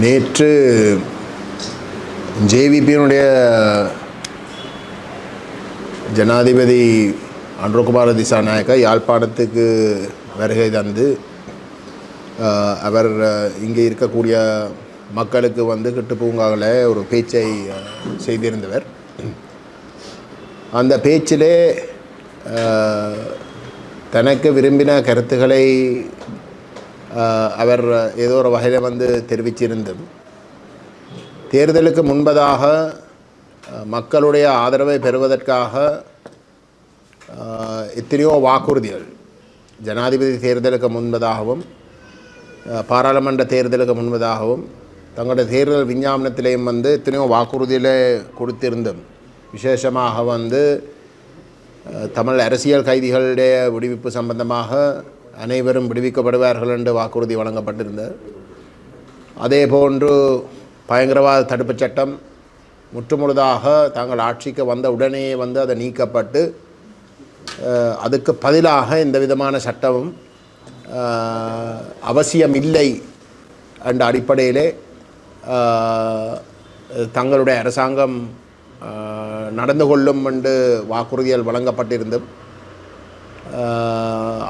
நேற்று ஜேவிபியினுடைய ஜனாதிபதி அன்ருகுமார திசாநாயக்க யாழ்ப்பாணத்துக்கு வருகை தந்து அவர் இங்கே இருக்கக்கூடிய மக்களுக்கு வந்து கிட்டு பூங்காவில் ஒரு பேச்சை செய்திருந்தவர். அந்த பேச்சிலே தனக்கு விரும்பின கருத்துக்களை அவர் ஏதோ ஒரு வகையில் வந்து தெரிவிச்சிருந்தது. தேர்தலுக்கு முன்பதாக மக்களுடைய ஆதரவை பெறுவதற்காக எத்தனையோ வாக்குறுதிகள் ஜனாதிபதி தேர்தலுக்கு முன்பதாகவும் பாராளுமன்ற தேர்தலுக்கு முன்பதாகவும் தங்களுடைய தேர்தல் விஞ்ஞாபனத்திலையும் வந்து எத்தனையோ வாக்குறுதிகளை கொடுத்திருந்தும் விசேஷமாக வந்து தமிழ் அரசியல் கைதிகளுடைய விடுவிப்பு சம்பந்தமாக அனைவரும் விடுவிக்கப்படுவார்கள் என்று வாக்குறுதி வழங்கப்பட்டிருந்தது. அதே போன்று பயங்கரவாத தடுப்புச் சட்டம் முற்றுமுழுதாக தாங்கள் ஆட்சிக்கு வந்த உடனே வந்து அதை நீக்கப்பட்டு அதுக்கு பதிலாக இந்த விதமான சட்டமும் அவசியம் இல்லை என்ற அடிப்படையிலே தங்களுடைய அரசாங்கம் நடந்து கொள்ளும் என்று வாக்குறுதிகள் வழங்கப்பட்டிருந்தும்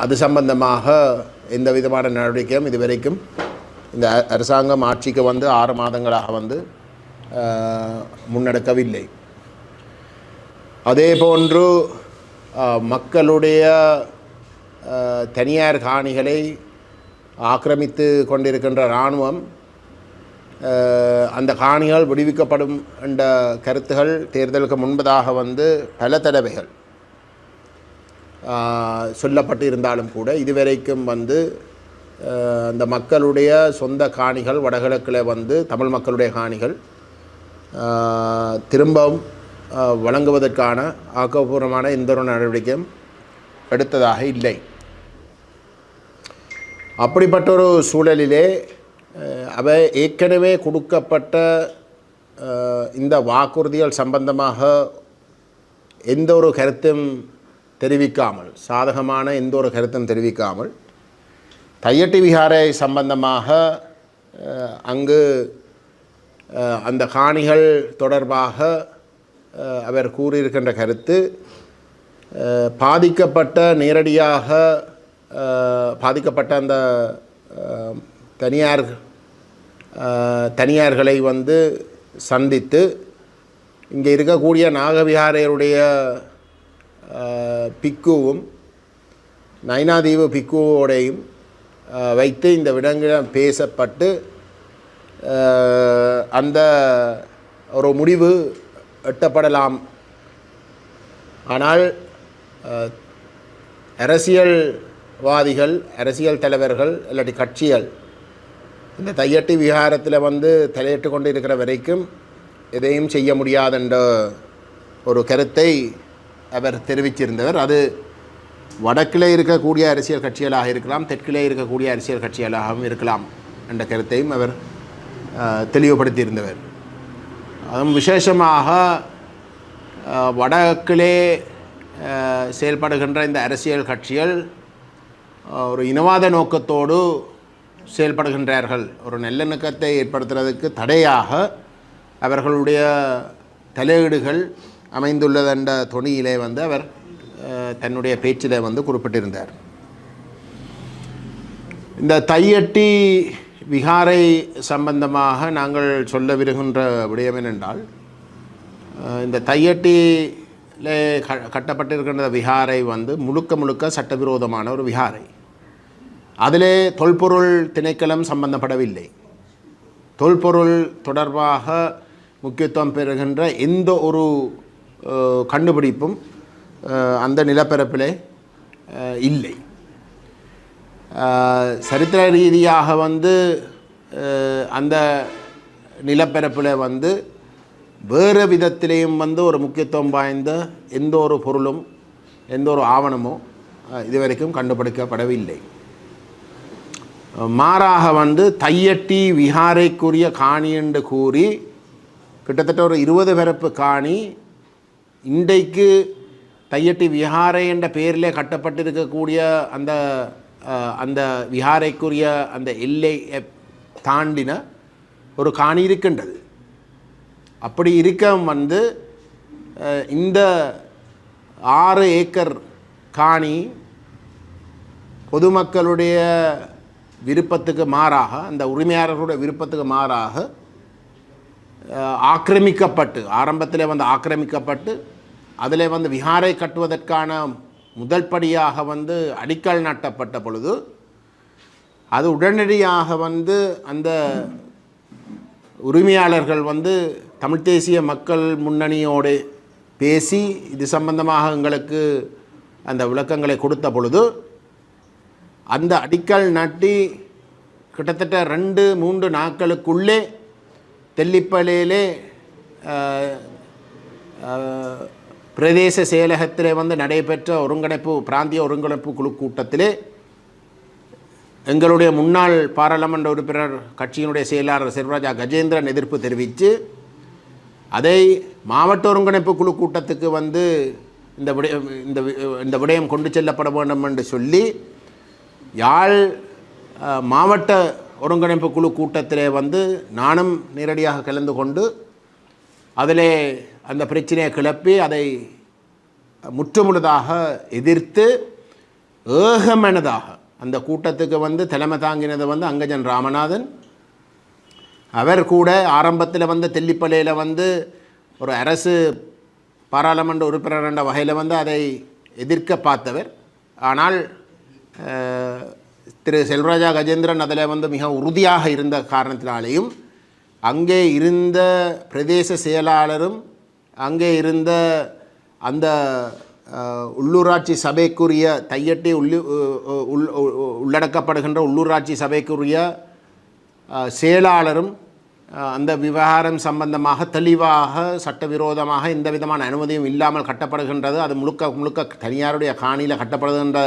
அது சம்பந்தமாக எந்த விதமான நடவடிக்கையும் இதுவரைக்கும் இந்த அரசாங்கம் ஆட்சிக்கு வந்து ஆறு மாதங்களாக வந்து முன்னெடுக்கவில்லை. அதே போன்று மக்களுடைய தனியார் காணிகளை ஆக்கிரமித்து கொண்டிருக்கின்ற இராணுவம் அந்த காணிகள் விடுவிக்கப்படும் என்ற கருத்துகள் தேர்தலுக்கு முன்பதாக வந்து பல தடவைகள் சொல்லப்பட்டு இருந்தாலும் கூட இதுவரைக்கும் வந்து இந்த அந்த மக்களுடைய சொந்த காணிகள் வடகிழக்கில் வந்து தமிழ் மக்களுடைய காணிகள் திரும்பவும் வழங்குவதற்கான ஆக்கப்பூர்வமான எந்த ஒரு நடவடிக்கையும் எடுத்ததாக இல்லை. அப்படிப்பட்ட ஒரு சூழலிலே அவை ஏற்கனவே கொடுக்கப்பட்ட இந்த வாக்குறுதிகள் சம்பந்தமாக எந்த ஒரு கருத்தும் தெரிவிக்காமல் சாதகமான எந்த ஒரு கருத்தும் தெரிவிக்காமல் தையட்டி விகாரை சம்பந்தமாக அங்கு அந்த காணிகள் தொடர்பாக அவர் கூறியிருக்கின்ற கருத்து பாதிக்கப்பட்ட நேரடியாக பாதிக்கப்பட்ட அந்த தனியார் தனியார்களை வந்து சந்தித்து இங்கே இருக்கக்கூடிய நாகவிகாரையருடைய பிக்குவும் நைனாதீவு பிக்குவோடையும் வைத்து இந்த விடங்கிடம் பேசப்பட்டு அந்த ஒரு முடிவு எட்டப்படலாம். ஆனால் அரசியல்வாதிகள் அரசியல் தலைவர்கள் இல்லாட்டி கட்சிகள் இந்த தையட்டி விகாரத்தில் வந்து தலையிட்டு கொண்டு இருக்கிற வரைக்கும் எதையும் செய்ய முடியாதென்ற ஒரு கருத்தை அவர் தெரிவிச்சிருந்தவர் அது வடக்கிலே இருக்கக்கூடிய அரசியல் கட்சிகளாக இருக்கலாம் தெற்கிலே இருக்கக்கூடிய அரசியல் கட்சிகளாகவும் இருக்கலாம் என்ற கருத்தையும் அவர் தெளிவுபடுத்தியிருந்தவர். அதுவும் விசேஷமாக வடக்கிலே செயல்படுகின்ற இந்த அரசியல் கட்சிகள் ஒரு இனவாத நோக்கத்தோடு செயல்படுகின்றார்கள். ஒரு நல்லிணக்கத்தை ஏற்படுத்துறதுக்கு தடையாக அவர்களுடைய தலையீடுகள் அமைந்துள்ளதென்ற தொனியிலே வந்து அவர் தன்னுடைய பேச்சிலே வந்து குறிப்பிட்டிருந்தார். இந்த தையட்டி விகாரை சம்பந்தமாக நாங்கள் சொல்ல விருகின்ற விடயம் என்னென்றால் இந்த தையட்டியில் க கட்டப்பட்டிருக்கின்ற விகாரை வந்து முழுக்க முழுக்க சட்டவிரோதமான ஒரு விகாரை. அதிலே தொல்பொருள் திணைக்களம் சம்பந்தப்படவில்லை. தொல்பொருள் தொடர்பாக முக்கியத்துவம் பெறுகின்ற எந்த ஒரு கண்டுபிடிப்பும் அந்த நிலப்பரப்பிலே இல்லை. சரித்திர ரீதியாக வந்து அந்த நிலப்பரப்பில் வந்து வேறு விதத்திலேயும் வந்து ஒரு முக்கியத்துவம் வாய்ந்த எந்த ஒரு பொருளும் எந்த ஒரு ஆவணமோ இதுவரைக்கும் கண்டுபிடிக்கப்படவில்லை. மாறாக வந்து தையட்டி விஹாரைக்குரிய காணி என்று கூறி கிட்டத்தட்ட ஒரு இருபது பிறப்பு காணி இன்றைக்கு தையட்டி விஹாரை என்ற பெயரிலே கட்டப்பட்டிருக்கக்கூடிய அந்த அந்த விஹாரைக்குரிய அந்த எல்லை தாண்டின ஒரு காணி இருக்கின்றது. அப்படி இருக்க வந்து இந்த ஆறு ஏக்கர் காணி பொதுமக்களுடைய விருப்பத்துக்கு மாறாக அந்த உரிமையாளர்களுடைய விருப்பத்துக்கு மாறாக ஆக்கிரமிக்கப்பட்டு ஆரம்பத்தில் வந்து ஆக்கிரமிக்கப்பட்டு அதில் வந்து விஹாரை கட்டுவதற்கான முதல் படியாக வந்து அடிக்கல் நாட்டப்பட்ட பொழுது அது உடனடியாக வந்து அந்த உரிமையாளர்கள் வந்து தமிழ் தேசிய மக்கள் முன்னணியோடு பேசி இது சம்பந்தமாக எங்களுக்கு அந்த விளக்கங்களை கொடுத்த பொழுது அந்த அடிக்கல் நாட்டி கிட்டத்தட்ட ரெண்டு மூன்று நாட்களுக்குள்ளே தெல்லிப்பலையிலே பிரதேச செயலகத்திலே வந்து நடைபெற்ற ஒருங்கிணைப்பு பிராந்திய ஒருங்கிணைப்பு குழு கூட்டத்திலே எங்களுடைய முன்னாள் பாராளுமன்ற உறுப்பினர் கட்சியினுடைய செயலாளர் செல்வராஜா கஜேந்திரன் எதிர்ப்பு தெரிவித்து அதை மாவட்ட ஒருங்கிணைப்பு குழு கூட்டத்துக்கு வந்து இந்த விடயம் இந்த இந்த விடயம் கொண்டு செல்லப்பட வேண்டும் என்று சொல்லி யாழ் மாவட்ட ஒருங்கிணைப்பு குழு கூட்டத்திலே வந்து நானும் நேரடியாக கலந்து கொண்டு அதிலே அந்த பிரச்சனையை கிளப்பி அதை முற்றுமுழுதாக எதிர்த்து ஏகமனதாக அந்த கூட்டத்துக்கு வந்து தலைமை தாங்கினது வந்து அங்கஜன் ராமநாதன். அவர் கூட ஆரம்பத்தில் வந்து தெல்லிப்பள்ளியில் வந்து ஒரு அரசு பாராளுமன்ற உறுப்பினர் என்ற வகையில் வந்து அதை எதிர்க்க பார்த்தவர். ஆனால் திரு செல்வராஜா கஜேந்திரன் அதில் வந்து மிக உறுதியாக இருந்த காரணத்தினாலேயும் அங்கே இருந்த பிரதேச செயலாளரும் அங்கே இருந்த அந்த உள்ளூராட்சி சபைக்குரிய தையட்டி உள்ளு உள் உள்ளடக்கப்படுகின்ற உள்ளூராட்சி சபைக்குரிய செயலாளரும் அந்த விவகாரம் சம்பந்தமாக தெளிவாக சட்டவிரோதமாக எந்த விதமான அனுமதியும் இல்லாமல் கட்டப்படுகின்றது. அது முழுக்க முழுக்க தனியாருடைய காணியில் கட்டப்படுகின்ற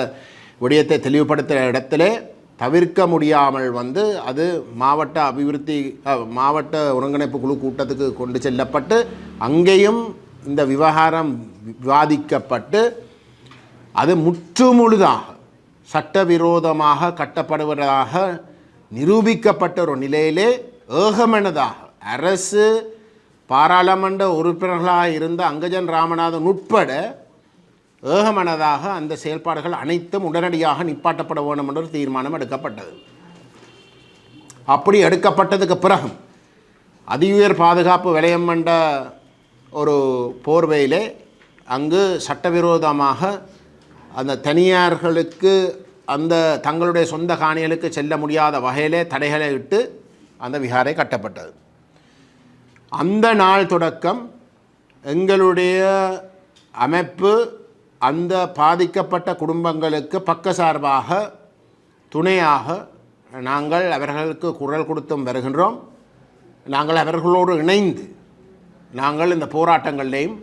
விடயத்தை தெளிவுபடுத்துகிற இடத்திலே தவிர்க்க முடியாமல் வந்து அது மாவட்ட அபிவிருத்தி மாவட்ட ஒருங்கிணைப்பு குழு கூட்டத்துக்கு கொண்டு செல்லப்பட்டு அங்கேயும் இந்த விவகாரம் விவாதிக்கப்பட்டு அது முற்றுமுழுதாக சட்டவிரோதமாக கட்டப்படுவதாக நிரூபிக்கப்பட்ட ஒரு நிலையிலே ஏகமனதாக அரசு பாராளுமன்ற உறுப்பினர்களாக இருந்த அங்கஜன் ராமநாதன் உட்பட ஏகமனதாக அந்த செயல்பாடுகள் அனைத்தும் உடனடியாக நிப்பாட்டப்பட வேண்டும் என்ற ஒரு தீர்மானம் எடுக்கப்பட்டது. அப்படி எடுக்கப்பட்டதுக்கு பிறகும் அதியுயர் பாதுகாப்பு விலையம் என்ற ஒரு போர்வையிலே அங்கு சட்டவிரோதமாக அந்த தனியார்களுக்கு அந்த தங்களுடைய சொந்த காணிகளுக்கு செல்ல முடியாத வகையிலே தடைகளை இட்டு அந்த விகாரை கட்டப்பட்டது. அந்த நாள் தொடக்கம் எங்களுடைய அமைப்பு அந்த பாதிக்கப்பட்ட குடும்பங்களுக்கு பக்கசார்பாக துணையாக நாங்கள் அவர்களுக்கு குரல் கொடுத்தும் வருகின்றோம். நாங்கள் அவர்களோடு இணைந்து நாங்கள் இந்த போராட்டங்களையும்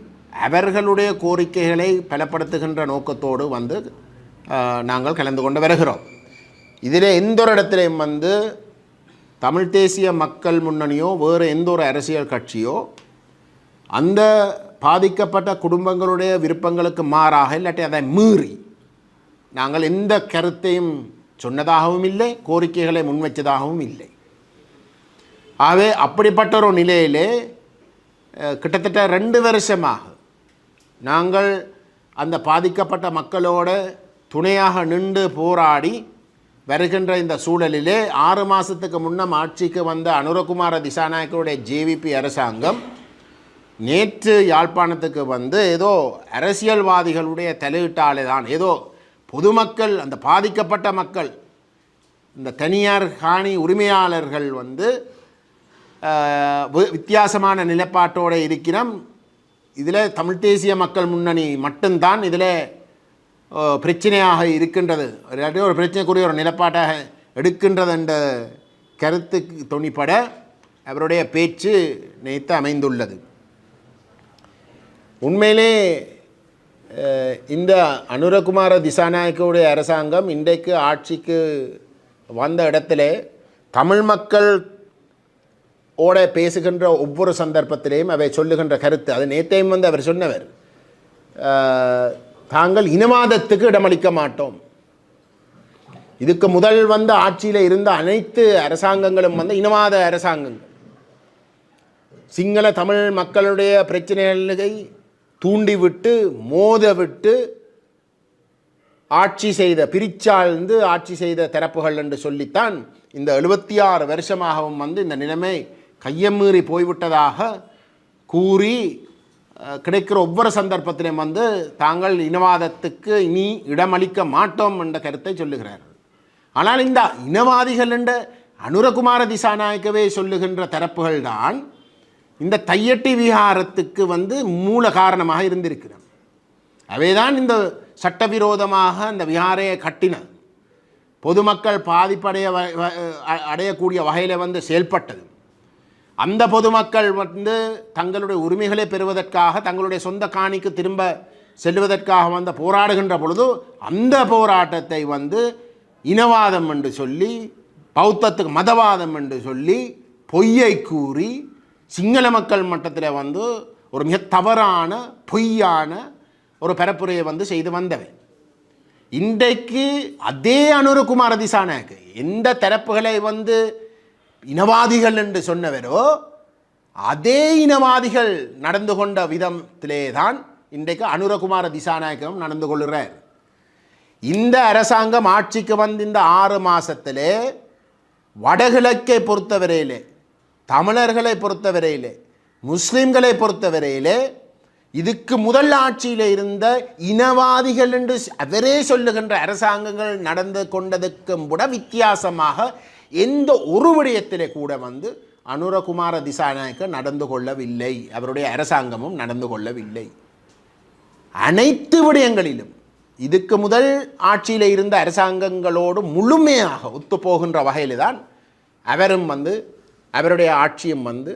அவர்களுடைய கோரிக்கைகளை பலப்படுத்துகின்ற நோக்கத்தோடு வந்து நாங்கள் கலந்து கொண்டு வருகிறோம். இதில் எந்த ஒரு இடத்துலையும் வந்து தமிழ் தேசிய மக்கள் முன்னணியோ வேறு எந்த ஒரு அரசியல் கட்சியோ அந்த பாதிக்கப்பட்ட குடும்பங்களுடைய விருப்பங்களுக்கு மாறாக இல்லாட்டி அதை மீறி. நாங்கள் எந்த கருத்தையும் சொன்னதாகவும் இல்லை கோரிக்கைகளை முன்வைச்சதாகவும் இல்லை. ஆகவே அப்படிப்பட்ட ஒரு நிலையிலே கிட்டத்தட்ட ரெண்டு வருஷமாக நாங்கள் அந்த பாதிக்கப்பட்ட மக்களோட துணையாக நின்று போராடி வருகின்ற இந்த சூழலிலே ஆறு மாதத்துக்கு முன்னம் ஆட்சிக்கு வந்த அனுரகுமார திசாநாயக்கருடைய ஜேவிபி அரசாங்கம் நேற்று யாழ்ப்பாணத்துக்கு வந்து ஏதோ அரசியல்வாதிகளுடைய தலையீட்டாலே தான் ஏதோ பொதுமக்கள் அந்த பாதிக்கப்பட்ட மக்கள் இந்த தனியார் காணி உரிமையாளர்கள் வந்து வி- வித்தியாசமான நிலைப்பாட்டோடு இருக்கிறோம். இதில் தமிழ் தேசிய மக்கள் முன்னணி மட்டும்தான் இதில் பிரச்சனையாக இருக்கின்றது. இல்லாட்டி ஒரு பிரச்சனைக்குரிய ஒரு நிலப்பாட்டாக எடுக்கின்றது என்ற கருத்துக்கு துணிப்பட அவருடைய பேச்சு நினைத்து அமைந்துள்ளது. உண்மையிலே இந்த அனுரகுமார திசாநாயக்கவுடைய அரசாங்கம் இன்றைக்கு ஆட்சிக்கு வந்த இடத்துல தமிழ் மக்கள் ஓட பேசுகின்ற ஒவ்வொரு சந்தர்ப்பத்திலேயும் அவை சொல்லுகின்ற கருத்து. அது நேத்தையும் வந்து அவர் சொன்னவர். தாங்கள் இனவாதத்துக்கு இடமளிக்க மாட்டோம். இதுக்கு முதல் வந்த ஆட்சியில் இருந்த அனைத்து அரசாங்கங்களும் வந்து இனவாத அரசாங்கங்கள். சிங்கள தமிழ் மக்களுடைய பிரச்சனைகளை தூண்டிவிட்டு மோதவிட்டு ஆட்சி செய்த பிரிச்சாழ்ந்து ஆட்சி செய்த தரப்புகள் என்று சொல்லித்தான் இந்த எழுபத்தி ஆறு வருஷமாகவும் வந்து இந்த நிலைமை கையமீறி போய்விட்டதாக கூறி கிடைக்கிற ஒவ்வொரு சந்தர்ப்பத்திலையும் வந்து தாங்கள் இனவாதத்துக்கு இனி இடமளிக்க மாட்டோம் என்ற கருத்தை சொல்லுகிறார்கள். ஆனால் இந்த இனவாதிகள் என்ற அனுரகுமார திசாநாயக்கவே சொல்லுகின்ற தரப்புகள் தான் இந்த தையட்டி விஹாரத்துக்கு வந்து மூல காரணமாக இருந்திருக்கிறது. அவைதான் இந்த சட்டவிரோதமாக இந்த விஹாரையை கட்டினது. பொதுமக்கள் பாதிப்படைய வ- அடையக்கூடிய வகையில் வந்து செயல்பட்டது. அந்த பொதுமக்கள் வந்து தங்களுடைய உரிமைகளை பெறுவதற்காக தங்களுடைய சொந்த காணிக்கு திரும்ப செல்வதற்காக வந்து போராடுகின்ற பொழுது அந்த போராட்டத்தை வந்து இனவாதம் என்று சொல்லி பௌத்தத்துக்கு மதவாதம் என்று சொல்லி பொய்யை கூறி சிங்கள மக்கள் மட்டத்தில் வந்து ஒரு மிக தவறான பொய்யான ஒரு பரப்புரையை வந்து செய்து வந்தவை. இன்றைக்கு அதே அனுரகுமார திசாநாயக்கு எந்த தரப்புகளை வந்து இனவாதிகள் என்று சொன்னவரோ அதே இனவாதிகள் நடந்து கொண்ட விதத்திலே தான் இன்றைக்கு அனுரகுமார திசாநாயகம் நடந்து கொள்கிறார். இந்த அரசாங்கம் ஆட்சிக்கு வந்து இந்த ஆறு மாதத்திலே வடகிழக்கை பொறுத்தவரையிலே தமிழர்களை பொறுத்தவரையிலே முஸ்லீம்களை பொறுத்தவரையிலே இதுக்கு முதல் ஆட்சியில் இருந்த இனவாதிகள் என்று அவரே சொல்லுகின்ற அரசாங்கங்கள் நடந்து கொண்டதுக்கும் கூட வித்தியாசமாக எந்த ஒரு விடயத்திலே கூட வந்து அனுரகுமார திசாநாயக்க நடந்து கொள்ளவில்லை. அவருடைய அரசாங்கமும் நடந்து கொள்ளவில்லை. அனைத்து விடயங்களிலும் இதுக்கு முதல் ஆட்சியில் இருந்த அரசாங்கங்களோடு முழுமையாக ஒத்துப்போகின்ற வகையில் தான் அவரும் வந்து அவருடைய ஆட்சியும் வந்து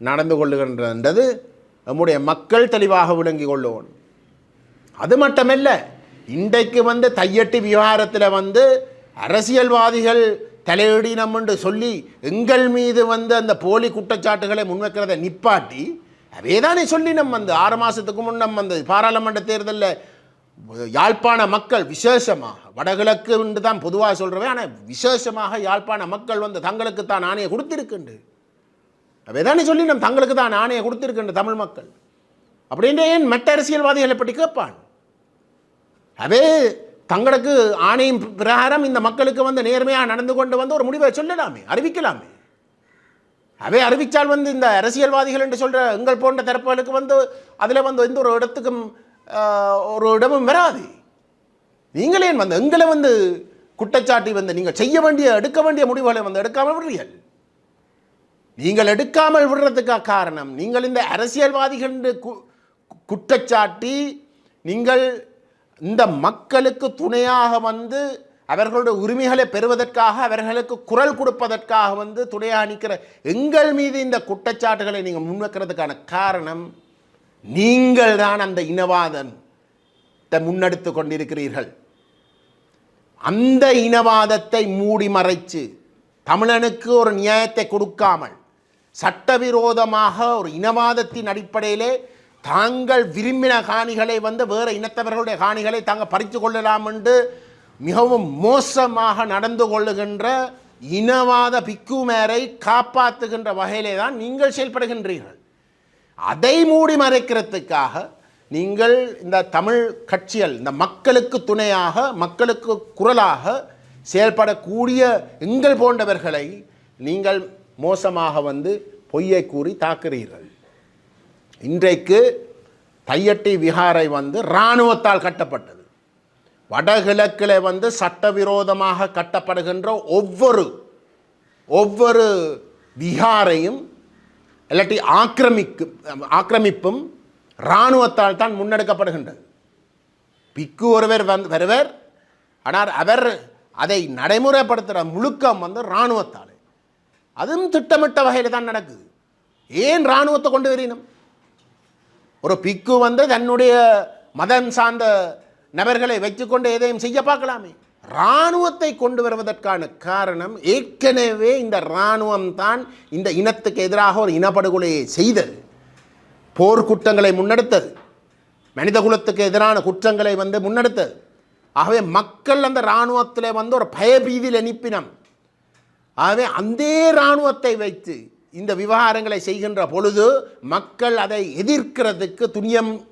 நடந்து கொள்ளுகின்றது நம்முடைய மக்கள் தெளிவாக விளங்கி கொள்ளுவோம். அது மட்டுமல்ல இன்றைக்கு வந்து தையட்டி விவகாரத்தில் வந்து அரசியல்வாதிகள் தலையிடினம் என்று சொல்லி எங்கள் மீது வந்து அந்த போலி குற்றச்சாட்டுகளை முன்வைக்கிறதை நிப்பாட்டி அதேதானே சொல்லி நம்ம வந்து ஆறு மாதத்துக்கு முன்னம் வந்து பாராளுமன்ற தேர்தலில் யாழ்ப்பாண மக்கள் விசேஷமாக வடகிழக்கு என்று தான் பொதுவாக சொல்கிறவே ஆனால் விசேஷமாக யாழ்ப்பாண மக்கள் வந்து தங்களுக்கு தான் ஆணையை கொடுத்திருக்கின்று அவைதானே சொல்லி நம் தங்களுக்கு தான் ஆணையை கொடுத்திருக்கின்ற தமிழ் மக்கள். அப்படின்ற ஏன் மற்ற அரசியல்வாதிகளை பற்றி கேட்பான்? அவே தங்களுக்கு ஆணையின் பிரகாரம் இந்த மக்களுக்கு வந்து நேர்மையாக நடந்து கொண்டு வந்து ஒரு முடிவை சொல்லலாமே அறிவிக்கலாமே. அவை அறிவித்தால் வந்து இந்த அரசியல்வாதிகள் என்று சொல்கிற எங்கள் போன்ற தரப்புகளுக்கு வந்து அதில் வந்து எந்த ஒரு இடத்துக்கும் ஒரு இடமும் வராது. நீங்களே வந்து எங்களை வந்து குற்றச்சாட்டி வந்து நீங்கள் செய்ய வேண்டிய எடுக்க வேண்டிய முடிவுகளை வந்து எடுக்காமல் விடுறீர்கள். நீங்கள் எடுக்காமல் விடுறதுக்காக காரணம் நீங்கள் இந்த அரசியல்வாதிகள் கு- குற்றச்சாட்டி நீங்கள் இந்த மக்களுக்கு துணையாக வந்து அவர்களுடைய உரிமைகளை பெறுவதற்காக அவர்களுக்கு குரல் கொடுப்பதற்காக வந்து துணையாக நிற்கிற எங்கள் மீது இந்த குற்றச்சாட்டுகளை நீங்கள் முன்வைக்கிறதுக்கான காரணம் நீங்கள் தான் அந்த இனவாதத்தை முன்னெடுத்து கொண்டிருக்கிறீர்கள். அந்த இனவாதத்தை மூடி மறைச்சு தமிழனுக்கு ஒரு நியாயத்தை கொடுக்காமல் சட்டவிரோதமாக ஒரு இனவாதத்தின் அடிப்படையிலே தாங்கள் விரும்பின காணிகளை வந்து வேறு இனத்தவர்களுடைய காணிகளை தாங்கள் பறித்து கொள்ளலாம் என்று மிகவும் மோசமாக நடந்து கொள்ளுகின்ற இனவாத பிக்குமேரை காப்பாற்றுகின்ற வகையிலே தான் நீங்கள் செயல்படுகின்றீர்கள். அதை மூடி மறைக்கிறதுக்காக நீங்கள் இந்த தமிழ் கட்சிகள் இந்த மக்களுக்கு துணையாக மக்களுக்கு குரலாக செயல்படக்கூடிய எங்கள் போன்றவர்களை நீங்கள் மோசமாக வந்து பொய்யை கூறி தாக்குறீர்கள். இன்றைக்கு தையட்டி விகாரை வந்து இராணுவத்தால் கட்டப்பட்டது. வடகிழக்கில் வந்து சட்டவிரோதமாக கட்டப்படுகின்ற ஒவ்வொரு ஒவ்வொரு விகாரையும் இல்லாட்டி ஆக்கிரமிக்கு ஆக்கிரமிப்பும் இராணுவத்தால் தான் முன்னெடுக்கப்படுகின்றது. பிக்கு ஒருவர் வந்து வருவர் ஆனால் அவர் அதை நடைமுறைப்படுத்துகிற முழுக்கம் வந்து இராணுவத்தால். அதுவும் திட்டமிட்ட வகையில் தான் நடக்குது. ஏன் இராணுவத்தை கொண்டு வரணும்? ஒரு பிக்கு வந்து தன்னுடைய மதம் சார்ந்த நபர்களை வைத்துக்கொண்டு எதையும் செய்ய பார்க்கலாமே. இராணுவத்தை கொண்டு வருவதற்கான காரணம் ஏற்கனவே இந்த இராணுவம் தான் இந்த இனத்துக்கு எதிராக ஒரு இனப்படுகொலையை செய்தது. போர்க்குற்றங்களை முன்னெடுத்தது. மனித குலத்துக்கு எதிரான குற்றங்களை வந்து முன்னெடுத்தது. ஆகவே மக்கள் அந்த இராணுவத்தில் வந்து ஒரு பயபீதியில் அனுப்பினம் ஆகவே அந்த இராணுவத்தை வைத்து இந்த விவகாரங்களை செய்கின்ற பொழுது மக்கள் அதை எதிர்க்கிறதுக்கு துணியம்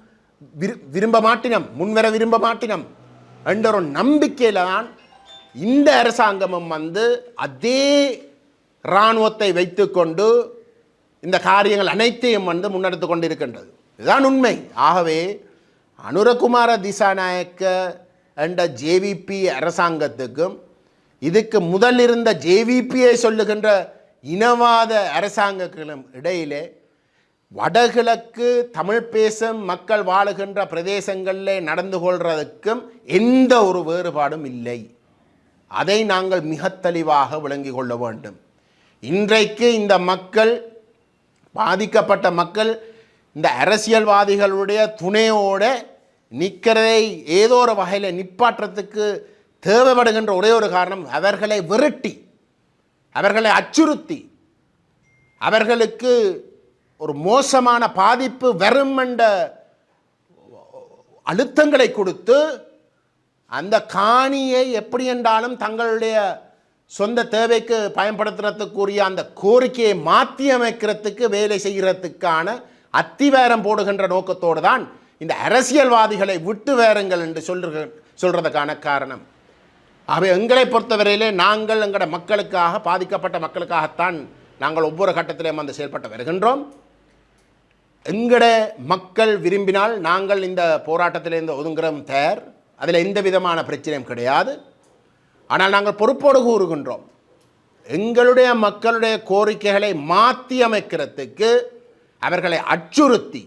விரு- விரும்ப மாட்டினம் முன்வர விரும்ப மாட்டினம். என்ற ஒரு நம்பிக்கையில் தான் இந்த அரசாங்கமும் வந்து அதே இராணுவத்தை வைத்துக்கொண்டு இந்த காரியங்கள் அனைத்தையும் வந்து முன்னெடுத்து கொண்டிருக்கின்றது. இதுதான் உண்மை. ஆகவே அனுரகுமார திசாநாயக்க என்ற ஜேவிபி அரசாங்கத்துக்கும் இதுக்கு முதல் இருந்த ஜேவிபியை சொல்லுகின்ற இனவாத அரசாங்கங்களும் இடையிலே வடகிழக்கு தமிழ் பேசும் மக்கள் வாழுகின்ற பிரதேசங்களில் நடந்து கொள்வதற்கும் எந்த ஒரு வேறுபாடும் இல்லை. அதை நாங்கள் மிக தெளிவாக விளங்கிக் கொள்ள வேண்டும். இன்றைக்கு இந்த மக்கள் பாதிக்கப்பட்ட மக்கள் இந்த அரசியல்வாதிகளுடைய துணையோடு நிற்கிறதை ஏதோ ஒரு வகையில் நிப்பாற்றத்துக்கு தேவைப்படுகின்ற ஒரே ஒரு காரணம் அவர்களை விரட்டி அவர்களை அச்சுறுத்தி அவர்களுக்கு ஒரு மோசமான பாதிப்பு வரும் என்ற அழுத்தங்களை கொடுத்து அந்த காணியை எப்படி என்றாலும் தங்களுடைய சொந்த தேவைக்கு பயன்படுத்துறதுக்குரிய அந்த கோரிக்கையை மாற்றி அமைக்கிறதுக்கு வேலை செய்கிறதுக்கான அத்திவேரம் போடுகின்ற நோக்கத்தோடு தான் இந்த அரசியல்வாதிகளை விட்டு வேறுங்கள் என்று சொல்லுற சொல்கிறதுக்கான காரணம். ஆகவே எங்களை பொறுத்தவரையிலே நாங்கள் எங்களோட மக்களுக்காக பாதிக்கப்பட்ட மக்களுக்காகத்தான் நாங்கள் ஒவ்வொரு கட்டத்திலையும் வந்து செயல்பட்டு வருகின்றோம். எங்கட மக்கள் விரும்பினால் நாங்கள் இந்த போராட்டத்திலிருந்து ஒதுங்குறோம் தயார். அதில் எந்த விதமான பிரச்சனையும் கிடையாது. ஆனால் நாங்கள் பொறுப்போடு கூறுகின்றோம். எங்களுடைய மக்களுடைய கோரிக்கைகளை மாற்றி அமைக்கிறதுக்கு அவர்களை அச்சுறுத்தி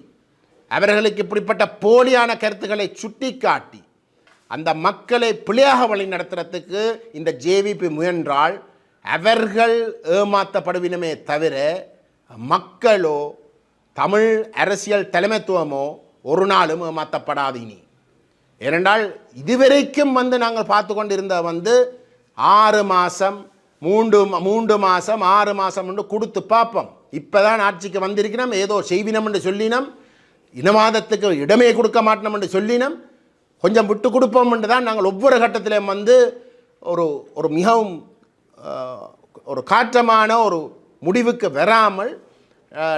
அவர்களுக்கு இப்படிப்பட்ட போலியான கருத்துக்களை சுட்டிக்காட்டி அந்த மக்களை பிழையாக வழி நடத்துறதுக்கு இந்த ஜேவிபி முயன்றால் அவர்கள் ஏமாற்றப்படுவினமே தவிர மக்களோ தமிழ் அரசியல் தலைமைத்துவமோ ஒரு நாளும் ஏமாற்றப்படாது இனி. ஏனென்றால் இதுவரைக்கும் வந்து நாங்கள் பார்த்து கொண்டிருந்த வந்து ஆறு மாதம் மூன்று மூன்று மாதம் ஆறு மாதம் என்று கொடுத்து பார்ப்போம். இப்போ தான் ஆட்சிக்கு வந்திருக்கிறோம். ஏதோ செய்வினம் என்று சொல்லினோம். இனவாதத்துக்கு இடமே கொடுக்க மாட்டோம் என்று சொல்லினோம். கொஞ்சம் விட்டு கொடுப்போம் என்று தான் நாங்கள் ஒவ்வொரு கட்டத்திலையும் வந்து ஒரு ஒரு மிகவும் ஒரு காற்றமான ஒரு முடிவுக்கு வராமல்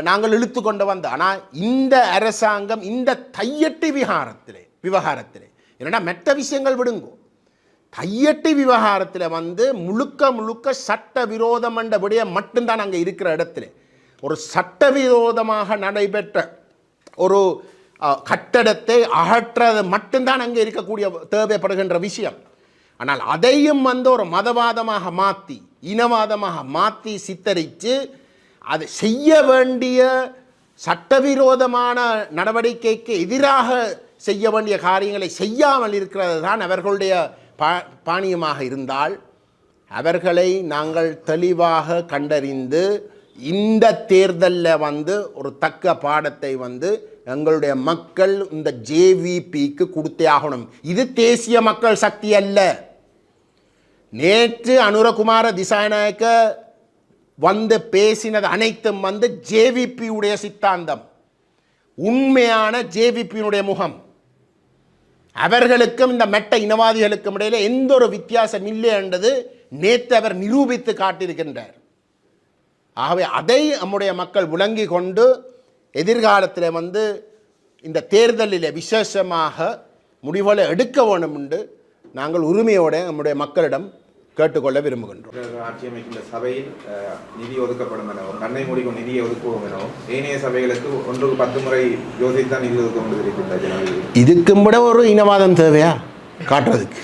நாங்கள் இழுத்து கொண்டு வந்தோம் ஆனால் இந்த அரசாங்கம் இந்த தையட்டி விகாரத்திலே விவகாரத்திலே என்னடா மெட்ட விஷயங்கள் விடுங்கோ. தையட்டு விவகாரத்தில் வந்து முழுக்க முழுக்க சட்ட விரோதம் என்ற விடயம் மட்டும்தான் அங்கே இருக்கிற இடத்துல. ஒரு சட்டவிரோதமாக நடைபெற்ற ஒரு கட்டடத்தை அகற்றது மட்டும்தான் அங்கே இருக்கக்கூடிய தேவைப்படுகின்ற விஷயம். ஆனால் அதையும் வந்து ஒரு மதவாதமாக மாற்றி இனவாதமாக மாற்றி சித்தரித்து அது செய்ய வேண்டிய சட்டவிரோதமான நடவடிக்கைக்கு எதிராக செய்ய வேண்டிய காரியங்களை செய்யாமல் இருக்கிறது தான் அவர்களுடைய பா பாணியமாக இருந்தால் அவர்களை நாங்கள் தெளிவாக கண்டறிந்து இந்த தேர்தலில் வந்து ஒரு தக்க பாடத்தை வந்து எங்களுடைய மக்கள் இந்த ஜேவிபிக்கு கொடுத்தே ஆகணும். இது தேசிய மக்கள் சக்தி அல்ல. நேற்று அனுரகுமார திசாநாயக்க வந்து பேசினது அனைத்தும் வந்து ஜேவிபியுடைய சித்தாந்தம். உண்மையான ஜேவிபியினுடைய முகம். அவர்களுக்கும் இந்த மெட்ட இனவாதிகளுக்கும் இடையில எந்த ஒரு வித்தியாசம் இல்லை என்றது நேற்று அவர் நிரூபித்து காட்டியிருக்கின்றார். ஆகவே அதை நம்முடைய மக்கள் விளங்கி கொண்டு எதிர்காலத்தில் வந்து இந்த தேர்தலில் விசேஷமாக முடிவுகளை எடுக்க வேண்டும் என்று நாங்கள் உரிமையோடு நம்முடைய மக்களிடம் கேட்டுக்கொள்ள விரும்புகின்றோம். ஆட்சி அமைக்கின்ற சபையில் நிதி ஒதுக்கப்படும் எனவும் கண்ணை மூடிக்கும் நிதியை ஒதுக்குவோம் எனவும் ஏனைய சபைகளுக்கு ஒன்றுக்கு பத்து முறை யோசித்தான் நிதி ஒதுக்க இதுக்கும் விட ஒரு இனவாதம் தேவையா? காட்டுறதுக்கு.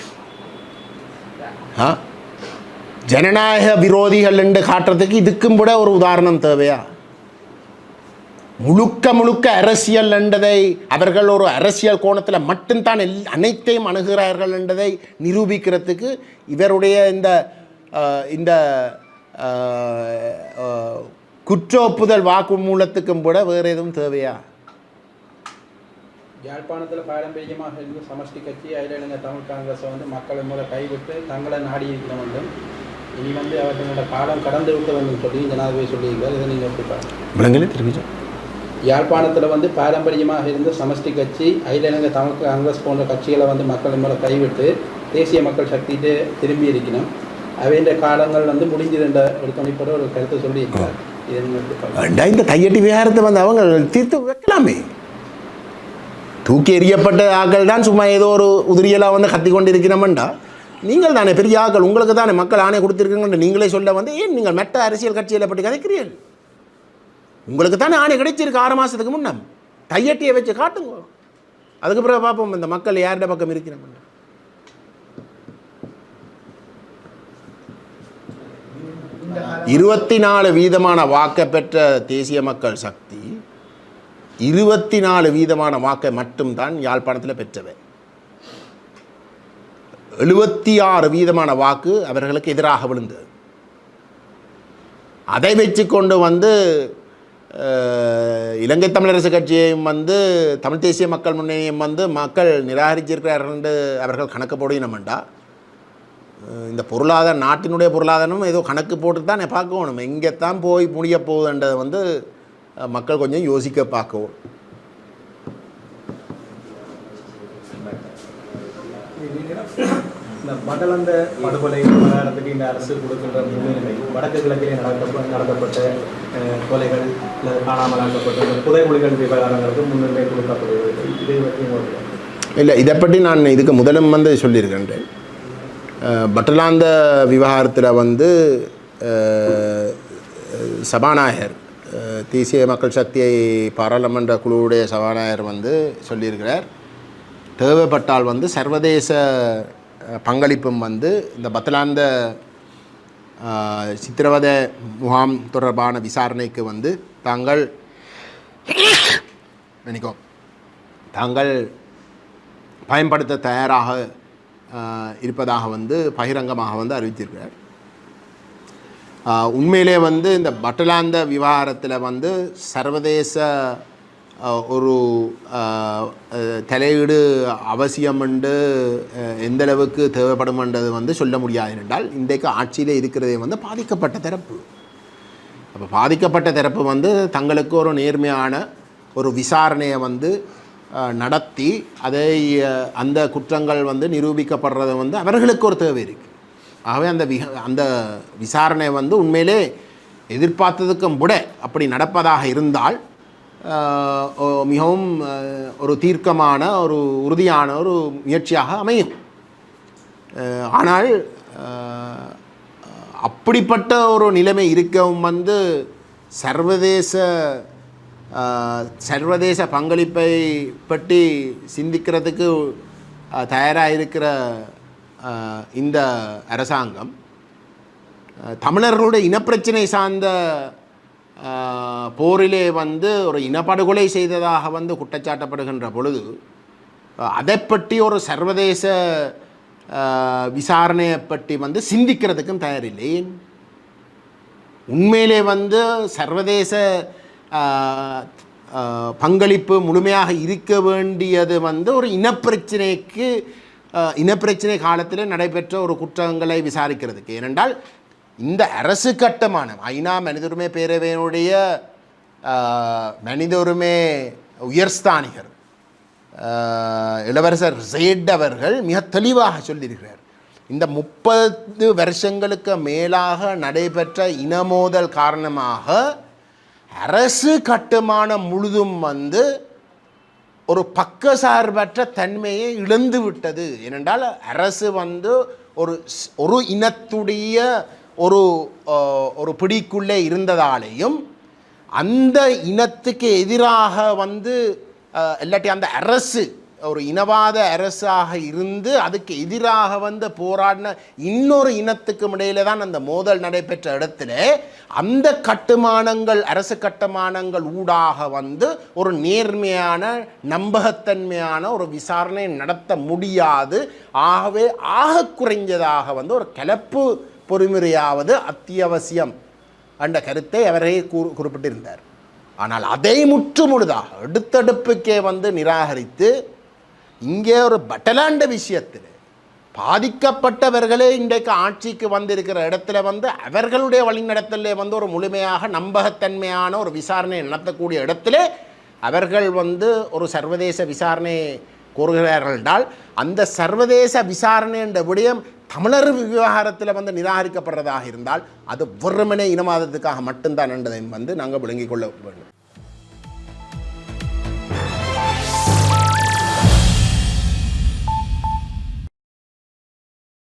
ஜனநாயக விரோதிகள் என்று காட்டுறதுக்கு இதுக்கும் விட ஒரு உதாரணம் தேவையா? முழுக்க முழுக்க அரசியல் என்றதை அவர்கள் ஒரு அரசியல் கோணத்தில் மட்டும்தான் எல் அனைத்தையும் அணுகிறார்கள் என்றதை நிரூபிக்கிறதுக்கு இவருடைய இந்த இந்த அஹ், அஹ், குற்ற ஒப்புதல் வாக்குமூலத்துக்கும் கூட வேறு எதுவும் தேவையா? யாழ்ப்பாணத்தில் பாரம்பரியமாக இருந்து சமஷ்டி கட்சி அகில தமிழ் காங்கிரஸை வந்து மக்களை முறை கைவிட்டு தங்களை நாடி இருக்கிற வேண்டும். இனி வந்து அவர்களோட காலம் கடந்து விட்டு வேண்டும் சொல்லி ஜனாதிபதி சொல்லியிருக்கார் இதை நீங்கள் எப்படி பாருங்க விலங்குல தெரிவிச்சா யாழ்ப்பாணத்தில் வந்து பாரம்பரியமாக இருந்த சமஷ்டி கட்சி அகில இலங்கை தமிழ் காங்கிரஸ் போன்ற கட்சிகளை வந்து மக்கள் மேலே கைவிட்டு தேசிய மக்கள் சக்திட்டு திரும்பி இருக்கணும் அவைன்ற காலங்கள் வந்து முடிஞ்சதுன்ற ஒரு துணிப்பட ஒரு கருத்தை சொல்லியிருக்கிறார். பார்க்குறீங்க வேண்டாம் இந்த கையெட்டி விகாரத்தை வந்து அவங்க தீர்த்து வைக்கலாமே? தூக்கி எறியப்பட்ட ஆக்கள் தான் சும்மா ஏதோ ஒரு உதிரியலாக வந்து கத்தி கொண்டு இருக்கிறோம்டா நீங்கள் தானே பெரிய ஆக்கள் உங்களுக்கு தானே மக்கள் ஆணை கொடுத்துருக்கீங்கன்னு நீங்களே சொல்ல வந்து ஏன் நீங்கள் மெட்ட அரசியல் கட்சியில் பற்றி கதைக்கிறீர்கள்? உங்களுக்கு தானே ஆணை கிடைச்சிருக்கு ஆறு மாதத்துக்கு முன்னே கையட்டியை வச்சு காட்டுங்க. அதுக்கு பிறகு பார்ப்போம் இந்த மக்கள் யாருடைய பக்கம் இருக்கிறாங்க? இருபத்தி நாலு வீதமான வாக்கை பெற்ற தேசிய மக்கள் சக்தி இருபத்தி நாலு வீதமான வாக்கை மட்டும்தான் யாழ்ப்பாணத்தில் பெற்றவை. எழுபத்தி ஆறு வீதமான வாக்கு அவர்களுக்கு எதிராக விழுந்தது. அதை வச்சு கொண்டு வந்து இலங்கை தமிழரசு கட்சியையும் வந்து தமிழ் தேசிய மக்கள் முன்னணியும் வந்து மக்கள் நிராகரிச்சிருக்கிறார்கள் என்று அவர்கள் கணக்கு போடணுமெண்டா இந்த பொருளாதார நாட்டினுடைய பொருளாதாரம் ஏதோ கணக்கு போட்டு தான் பார்க்கணும். எங்கே தான் போய் முடிய போகுதுன்றதை வந்து மக்கள் கொஞ்சம் யோசிக்க பார்க்கவும். இந்த மடலந்த படுகொலை விவகாரத்துக்கு இந்த அரசு கொடுக்கின்ற முன்னுரிமை வடக்கு கிழக்கிலே நடக்க நடத்தப்பட்ட கொலைகள் காணாமல் ஆக்கப்பட்ட இந்த புதைமொழிகள் விவகாரங்களுக்கு முன்னுரிமை கொடுக்கப்படுகிறது இதை பற்றி இல்லை இதை பற்றி நான் இதுக்கு முதலும் வந்து சொல்லியிருக்கின்றேன் பட்டலாந்த விவகாரத்தில் வந்து சபாநாயகர் தேசிய மக்கள் சக்தியை பாராளுமன்ற குழுவுடைய சபாநாயகர் வந்து சொல்லியிருக்கிறார். தேவைப்பட்டால் வந்து சர்வதேச பங்களிப்பும் வந்து இந்த பத்தலாந்த சித்திரவத சித்திரவதை முகாம் தொடர்பான விசாரணைக்கு வந்து தாங்கள் நினைக்கும் தாங்கள் பயன்படுத்த தயாராக இருப்பதாக வந்து பகிரங்கமாக வந்து அறிவித்திருக்கிறார். உண்மையிலே வந்து இந்த பட்டலாந்த விவகாரத்தில் வந்து சர்வதேச ஒரு தலையீடு அவசியம் என்று எந்தளவுக்கு எந்த வந்து சொல்ல முடியாது என்றால் இன்றைக்கு ஆட்சியில் இருக்கிறதே வந்து பாதிக்கப்பட்ட தரப்பு அப்போ பாதிக்கப்பட்ட தரப்பு வந்து தங்களுக்கு ஒரு நேர்மையான ஒரு விசாரணையை வந்து நடத்தி அதை அந்த குற்றங்கள் வந்து நிரூபிக்கப்படுறது வந்து அவர்களுக்கு ஒரு தேவை இருக்குது ஆகவே அந்த வி அந்த விசாரணை வந்து உண்மையிலே எதிர்பார்த்ததுக்கும் விட அப்படி நடப்பதாக இருந்தால் மிகவும் ஒரு தீர்க்கமான ஒரு உறுதியான ஒரு முயற்சியாக அமையும். ஆனால் அப்படிப்பட்ட ஒரு நிலைமை இருக்கவும் வந்து சர்வதேச சர்வதேச பங்களிப்பை பற்றி சிந்திக்கிறதுக்கு தயாராக இருக்கிற இந்த அரசாங்கம் தமிழர்களுடைய இனப்பிரச்சனை சார்ந்த போரிலே வந்து ஒரு இனப்படுகொலை செய்ததாக வந்து குற்றச்சாட்டப்படுகின்ற பொழுது அதை பற்றி ஒரு சர்வதேச விசாரணையை பற்றி வந்து சிந்திக்கிறதுக்கும் தயாரில்லை. உண்மையிலே வந்து சர்வதேச பங்களிப்பு முழுமையாக இருக்க வேண்டியது வந்து ஒரு இனப்பிரச்சனைக்கு அஹ், இனப்பிரச்சனை காலத்தில் நடைபெற்ற ஒரு குற்றங்களை விசாரிக்கிறதுக்கு. ஏனென்றால் இந்த அரசு கட்டுமானம் ஐநா மனித உரிமை பேரவையினுடைய மனித உரிமை உயர்ஸ்தானிகர். இளவரசர் ஜெயட் அவர்கள் மிக தெளிவாக சொல்லியிருக்கிறார். இந்த முப்பது வருஷங்களுக்கு மேலாக நடைபெற்ற இனமோதல் காரணமாக அரசு கட்டுமானம் முழுதும் வந்து ஒரு பக்கசார்பற்ற தன்மையை இழந்து விட்டது ஏனென்றால் அரசு வந்து ஒரு ஸ்- ஒரு இனத்துடைய ஒரு ஒரு பிடிக்குள்ளே இருந்ததாலேயும் அந்த இனத்துக்கு எதிராக வந்து இல்லாட்டி அந்த அரசு ஒரு இனவாத அரசாக இருந்து அதுக்கு எதிராக வந்து போராடின இன்னொரு இனத்துக்கும் இடையில தான் அந்த மோதல் நடைபெற்ற இடத்துல அந்த கட்டுமானங்கள் அரசு கட்டுமானங்கள் ஊடாக வந்து ஒரு நேர்மையான நம்பகத்தன்மையான ஒரு விசாரணை நடத்த முடியாது. ஆகவே ஆக குறைஞ்சதாக வந்து ஒரு கலப்பு பொறிமுறையாவது அத்தியாவசியம் என்ற கருத்தை அவரே கூறு குறிப்பிட்டிருந்தார். ஆனால் அதை முற்றுமுழுதாக எடுத்தடுப்புக்கே வந்து நிராகரித்து இங்கே ஒரு பட்டலாண்ட விஷயத்தில் பாதிக்கப்பட்டவர்களே இன்றைக்கு ஆட்சிக்கு வந்திருக்கிற இடத்துல வந்து அவர்களுடைய வழிநடத்தலே வந்து ஒரு முழுமையாக நம்பகத்தன்மையான ஒரு விசாரணை நடத்தக்கூடிய இடத்துல அவர்கள் வந்து ஒரு சர்வதேச விசாரணை கோருகிறார்கள் என்றால் அந்த சர்வதேச விசாரணை என்ற விடயம் தமிழர் விவகாரத்தில் வந்து நிராகரிக்கப்படுறதாக இருந்தால் அது வெறுமனே இனவாதத்துக்காக மட்டும்தான் என்றதை வந்து நாங்கள் விளங்கிக் கொள்ள வேண்டும்.